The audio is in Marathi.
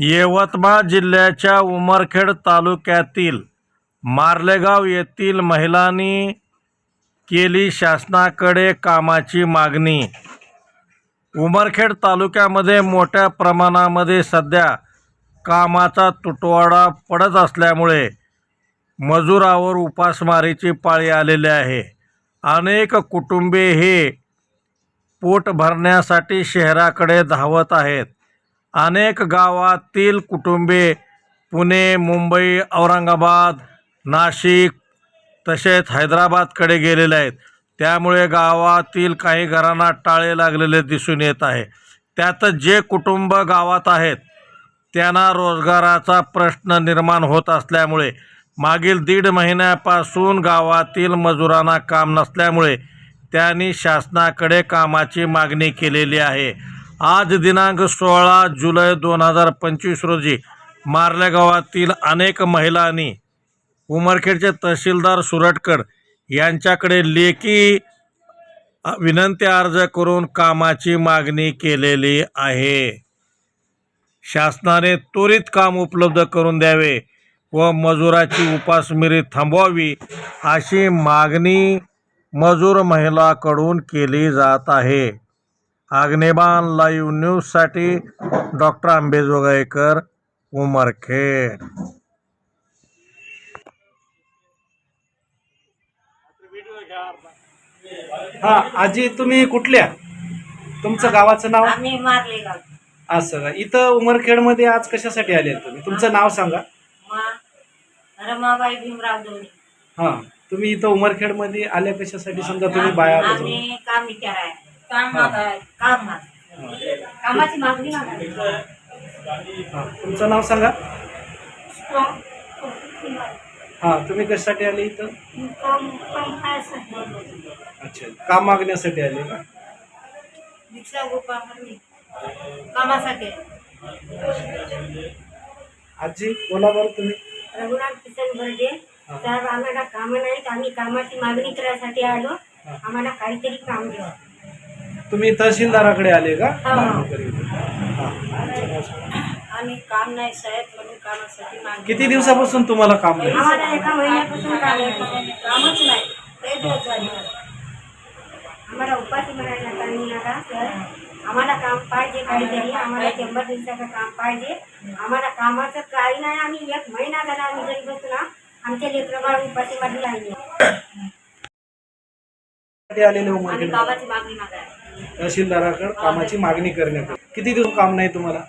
यवतमाळ जिल्ह्याच्या उमरखेड तालुक्यातील मार्लेगाव येथील महिलांनी केली शासनाकडे कामाची मागणी. उमरखेड तालुक्यामध्ये मोठ्या प्रमाणामध्ये सध्या कामाचा तुटवडा पडत असल्यामुळे मजुरावर उपासमारीची पाळी आलेली आहे. अनेक कुटुंबे हे पोट भरण्यासाठी शहराकडे धावत आहेत. अनेक गावातील कुटुंबे पुणे मुंबई औरंगाबाद नाशिक तसेच हैदराबादकडे गेलेले आहेत. त्यामुळे गावातील काही घरांना टाळे लागलेले दिसून येत आहे. त्यातच जे कुटुंब गावात आहेत त्यांना रोजगाराचा प्रश्न निर्माण होत असल्यामुळे मागील दीड महिन्यापासून गावातील मजुरांना काम नसल्यामुळे त्यांनी शासनाकडे कामाची मागणी केलेली आहे. आज दिनांक सोळा जुलै दोन हजार पंचवीस रोजी मारल्या गावातील अनेक महिलांनी उमरखेडचे तहसीलदार सुरटकर यांच्याकडे लेखी विनंती अर्ज करून कामाची मागणी केलेली आहे. शासनाने त्वरित काम उपलब्ध करून द्यावे व मजुराची उपासमिरी थांबवावी अशी मागणी मजूर महिलाकडून केली जात आहे. आग्नेबान लाईव्ह न्यूजसाठी डॉक्टर आंबेजोगाईकर उमरखेड. हा आजी तुम्ही कुठल्या? तुमचं गावाचं नाव? आम्ही मारले गाव असं का? इथं उमरखेडमध्ये आज कशासाठी आले तुम्ही? तुमचं नाव सांगा. मा रमाबाई भीमराव हा तुम्ही इथं उमरखेडमध्ये आल्या कशासाठी? समजा तुम्ही बाया. आम्ही काम विचार आहे काम हा. मागाय काम मागाय कामाची मागणी मागाय हा. तुमचं नाव सांगा. हा तुम्ही कशासाठी आले इथं? काम काम खायसाठी अच्छा काम मागण्यासाठी आले का? दीक्षा गोपाळ कामासाठी. आजी बोला बरं तुम्ही. रघुनाथ किसन बर्डे साहेब आम्हाला कामं नाहीत. आम्ही कामाची मागणी करायसाठी आलो. आम्हाला काहीतरी काम द्या. तुम्ही तहसीलदाराकडे आले का? हा. हा. आम्ही काम नाही साहेब म्हणून कामासाठी मागणी किती दिवसापासून तुम्हाला काम नाही? आम्हाला एका महिन्यापासून काम. कामच नाही. लय दिवस झाले. आम्हाला उपाशी आम्हाला काम पाहिजे काहीतरी. आम्हाला शंभर दिवसाचं काम पाहिजे. आम्हाला कामाचं काही नाही. आम्ही एक महिना झाला आम्ही घरी बसला आमच्या लेकरं उपाशी साठी आलेले आम्ही उमरखेड कामाची मागणी मागाय तहसीलदाराकडे कामाची मागणी करण्यात किती दिवस काम नाही तुम्हाला?